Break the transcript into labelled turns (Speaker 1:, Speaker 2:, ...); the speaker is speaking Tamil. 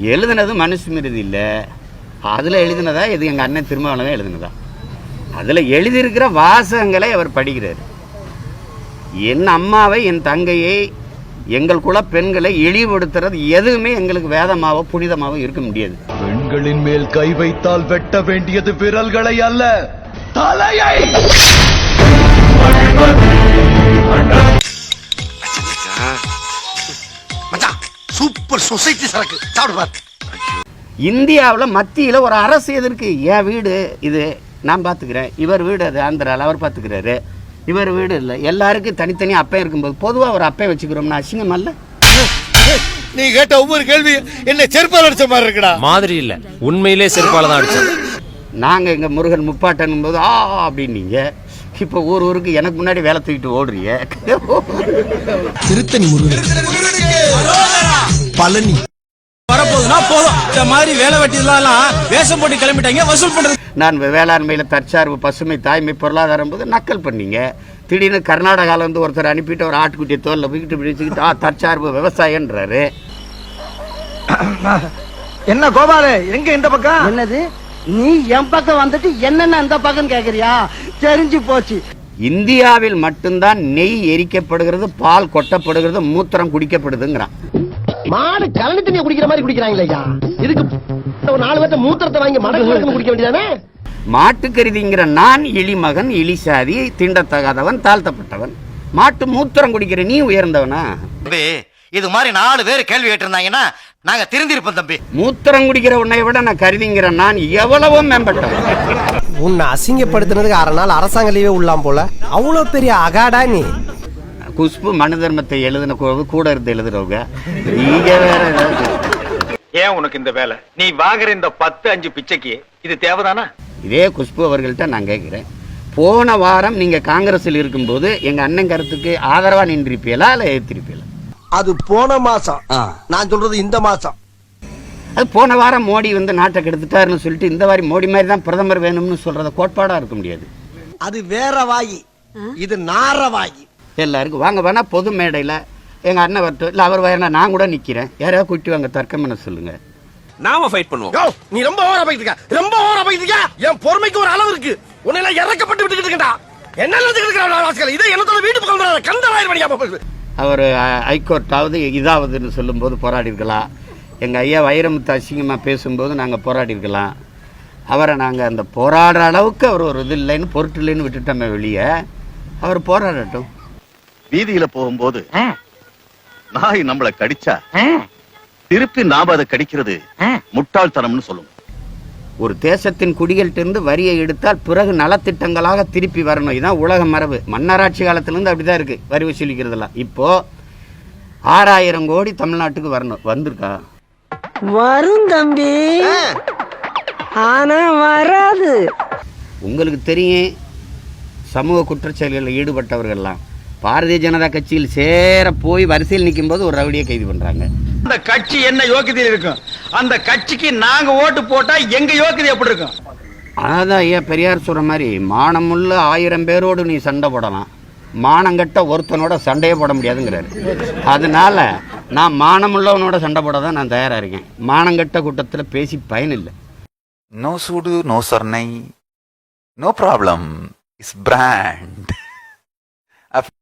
Speaker 1: எழுதுனது மனுஸ்மிருதி இல்லை. அதில் எழுதினதா? இது எங்கள் அண்ணன் திருமாவளவன் எழுதினதா? அதில் எழுதியிருக்கிற வாசகங்களை அவர் படிக்கிறார். என் அம்மாவை என் தங்கையை எங்கள் குல பெண்களை இழிவுபடுத்துறது எதுவுமே எங்களுக்கு வேதமாவோ புனிதமாவோ இருக்க முடியாது.
Speaker 2: பெண்களின் மேல் கை வைத்தால் வெட்ட வேண்டியது விரல்களை அல்ல தலையை!
Speaker 3: சொசைட்டி சரக்கு. சாப்பிடு பாரு.
Speaker 1: இந்தியாவில் மத்தியில் ஒரு அரசு எதற்கு என் வீடு இது நான் பார்த்துக்கிறேன் இவர் வீடு அது ஆந்திராவில் அவர் பார்த்துக்கிறாரு இவர் வீடு இல்லை. எல்லாருக்கும் தனித்தனி அப்பையும் இருக்கும்போது பொதுவாக ஒரு அப்பையை வச்சுக்கிறோம்னா அசிங்கம் அல்ல
Speaker 3: நீ கேட்ட ஒவ்வொரு கேள்வி என்ன செருப்பால் அடிச்ச மாதிரி இருக்குடா.
Speaker 4: மாதிரி இல்ல. உண்மையிலே செருப்பால தான் அடிச்சேன்
Speaker 1: நாங்கள் இங்கே முருகன் முப்பாட்டன் போது ஆ அப்படின்னீங்க. இப்போ ஊர் ஊருக்கு எனக்கு முன்னாடி வேலை தூக்கிட்டு ஓடுறீங்க
Speaker 3: திருத்தணி முருகன். பழனி.
Speaker 5: வரப்போகுதுன்னா போதும். இந்த மாதிரி வேலை வெட்டிலாம் வேஷம் போட்டு கிளம்பிட்டாங்க வசூல் பண்றது.
Speaker 1: நான் வேளாண்மையில் தற்சார்பு பசுமை தாய்மை பொருளாதாரம் போது நக்கல் பண்ணீங்க. திடீர்னு கர்நாடகாவில் வந்து ஒருத்தர் அனுப்பிட்டு ஒரு ஆட்டுக்குட்டியை தோலில் போய்கிட்டு பிடிச்சிக்கிட்டு ஆ தற்சார்பு விவசாயன்றாரு.
Speaker 3: என்ன கோபாலு எங்க இந்த பக்கம்?
Speaker 6: என்னது? நீ என் பக்கம் வந்துட்டு என்னென்ன அந்த பக்கம் கேக்குறியா? தெரிஞ்சு போச்சு.
Speaker 1: இந்தியாவில் மட்டும்தான் நெய் எரிக்கப்படுகிறது பால் கொட்டப்படுகிறது மூத்திரம் குடிக்கப்படுதுங்கிறான்.
Speaker 6: மாடு கலனி தண்ணியை குடிக்கிற மாதிரி குடிக்கிறாங்களே இதுக்கு ஒரு நாலு பேர்த்த மூத்திரத்தை வாங்கி மடக்கு குடிக்க வேண்டியதானே?
Speaker 1: மாட்டுக்கருதிங்கிற நான் இழிமகன் இழிசாதி தீண்டத்தகாதவன் தாழ்த்தப்பட்டவன். மாட்டு மூத்திரம் குடிக்கிற நீ உயர்ந்தவனா?
Speaker 3: இது மாதிரி நாலு பேர் கேள்வி கேட்டிருந்தாங்கன்னா நாங்க திருந்திருப்போம் தம்பி.
Speaker 1: மூத்திரம் குடிக்கிற உன்னை விட நான் கருதிங்கிற நான் எவ்வளவோ மேம்பட்டவன்.
Speaker 7: உன்னை அசிங்கப்படுத்தினதுக்கு அரை நாள் அரசாங்க லீவே உள்ளாம் போல. அவ்வளோ பெரிய அகாடா நீ.
Speaker 1: குஷ்பு மனு தர்மத்தை எழுதின கூட இருந்து எழுதுறவங்க. நீங்க வேற.
Speaker 8: ஏன் உனக்கு இந்த வேலை? நீ வாங்குற இந்த பத்து அஞ்சு பிச்சைக்கு இது தேவைதானா?
Speaker 1: இதே குஷ்பு அவர்கள்ட்ட நான் கேட்குறேன். போன வாரம் நீங்க காங்கிரஸில் இருக்கும்போது எங்க அண்ணன் கருத்துக்கு ஆதரவா நின்றிருப்பீங்களா இல்ல எதிர்த்திருப்பீங்களா
Speaker 7: அது போன மாசம். நான் சொல்றது இந்த மாசம்.
Speaker 1: அது போன வாரம் மோடி வந்து நாட்டை கெடுத்துட்டாருன்னு சொல்லிட்டு இந்த வாரி மோடி மாதிரி தான் பிரதமர் வேணும்னு சொல்றத கோட்பாடா இருக்க முடியாது.
Speaker 7: அது வேற வாயி. இது நார வாயி.
Speaker 1: எல்லாருக்கும் வாங்க வேணா பொது மேடையில் எங்க அண்ணன் வரட்டும் இல்லை அவர் வேணா நான் கூட நிக்கிறேன். யாரையாவது கூட்டி வாங்க தர்க்கம் பண்ண சொல்லுங்க?
Speaker 4: நாம ஃபைட் பண்ணுவோம்.
Speaker 7: நீ ரொம்ப ஓவரா போயிட்டு ரொம்ப ஓவரா போயிட்டு என் பொறுமைக்கு ஒரு அளவு இருக்கு. உன்னை எல்லாம் இறக்கப்பட்டு விட்டுக்கிட்டு இருக்கா என்ன இருக்கிற இதை என்னத்தோட வீட்டு பக்கம். கந்தராயிரம் மணியா
Speaker 1: அவர் ஹைகோர்ட்டாவது இதாவதுன்னு சொல்லும்போது போராடி இருக்கலாம் எங்கள் ஐயா வைரமுத்து அசிங்கமாக பேசும்போது நாங்கள் போராடி இருக்கலாம் அவரை நாங்கள் அந்த போராடுற அளவுக்கு அவர் ஒரு இது இல்லைன்னு பொருட்டு இல்லைன்னு விட்டுட்டோமே வெளியே. அவர் போராடட்டும்.
Speaker 9: வீதியில போகும்போது நாய் நம்மள கடிச்சா திருப்பி நாம அதை கடிக்கிறது முட்டாள்தனம்னு சொல்லுவோம்.
Speaker 1: ஒரு தேசத்தின் குடிகள்கிட்ட வரியை எடுத்தால் பிறகு நலத்திட்டங்களாக திருப்பி வரணும். இதுதான் உலக மரபு. மன்னராட்சி காலத்திலேருந்து அப்படி தான் இருக்குது வரி வசூலிக்கிறதெல்லாம். இப்போது ஆறாயிரம் கோடி தமிழ்நாட்டுக்கு வரணும். வந்திருக்கா?
Speaker 6: வரும் தம்பி. ஆனா வராது.
Speaker 1: உங்களுக்கு தெரியும் சமூக குற்றச்செயல்களில் ஈடுபட்டவர்கள்லாம் பாரதிய ஜனதா கட்சியில் சேர போய் வரிசையில் நிக்கும்போது ஒரு ரவுடியை கைது பண்ணுறாங்க
Speaker 8: அந்த கட்சி என்ன யோக்கியதையில் இருக்கும்? அந்த கட்சிக்கு நாங்க ஓட்டு போட்டா எங்க யோக்கியதை எப்படி இருக்கும்
Speaker 1: அதான் ஐயா பெரியார் சொல்கிற மாதிரி மானமுள்ள ஆயிரம் பேரோடு நீ சண்டை போடலாம் மானங்கட்ட ஒருத்தனோட சண்டையே போட முடியாதுங்கிறாரு அதனால நான் மானமுள்ளவனோட சண்டை போட தான் நான் தயாராக இருக்கேன் மானங்கட்ட கூட்டத்தில் பேசி பயனில்லை
Speaker 10: No sudu, no sarnai. No problem. It's brand.